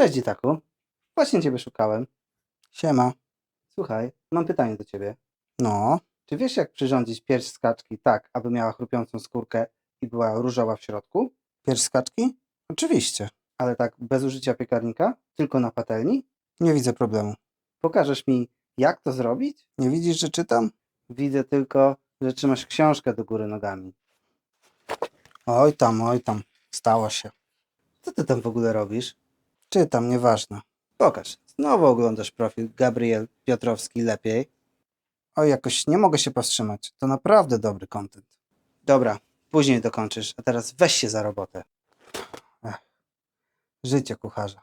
Cześć Dzitaku. Właśnie Ciebie szukałem. Siema. Słuchaj, mam pytanie do Ciebie. No, Czy wiesz jak przyrządzić pierś z kaczki tak, aby miała chrupiącą skórkę i była różowa w środku? pierś z kaczki? Oczywiście. Ale tak bez użycia piekarnika? Tylko na patelni? Nie widzę problemu. Pokażesz mi jak to zrobić? Nie widzisz, że czytam? Widzę tylko, że trzymasz książkę do góry nogami. Oj tam, oj tam. Stało się. Co Ty tam w ogóle robisz? Czytam, nieważne. Pokaż. Znowu oglądasz profil Gabriel Piotrowski lepiej. Oj, jakoś nie mogę się powstrzymać. To naprawdę dobry content. Dobra, później dokończysz, a teraz weź się za robotę. Życie kucharza.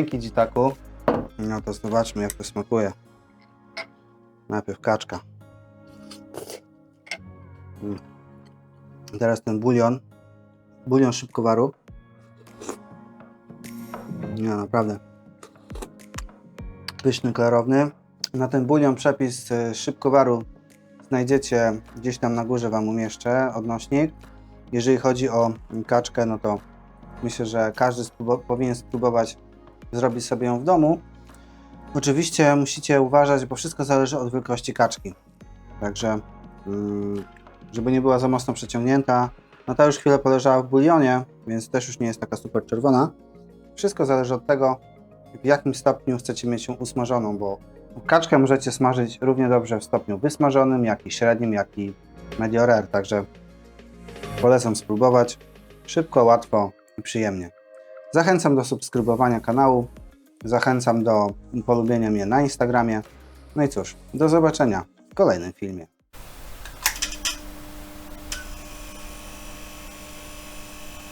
Dzięki Dzitaku. No to zobaczmy, jak to smakuje. Najpierw kaczka. Mm. Teraz ten bulion. Bulion szybkowaru. Nie, naprawdę. Pyszny, klarowny. Na ten bulion przepis e, szybkowaru znajdziecie gdzieś tam na górze Wam umieszczę odnośnik. Jeżeli chodzi o kaczkę, no to myślę, że każdy powinien spróbować zrobić sobie ją w domu. Oczywiście musicie uważać, bo wszystko zależy od wielkości kaczki. Także, mm, żeby nie była za mocno przeciągnięta. No ta już chwilę poleżała w bulionie, więc też już nie jest taka super czerwona. Wszystko zależy od tego, w jakim stopniu chcecie mieć ją usmażoną, bo kaczkę możecie smażyć równie dobrze w stopniu wysmażonym, jak i średnim, jak i medio rare. Także polecam spróbować. Szybko, łatwo i przyjemnie. Zachęcam do subskrybowania kanału. Zachęcam do polubienia mnie na Instagramie. No i cóż, do zobaczenia w kolejnym filmie.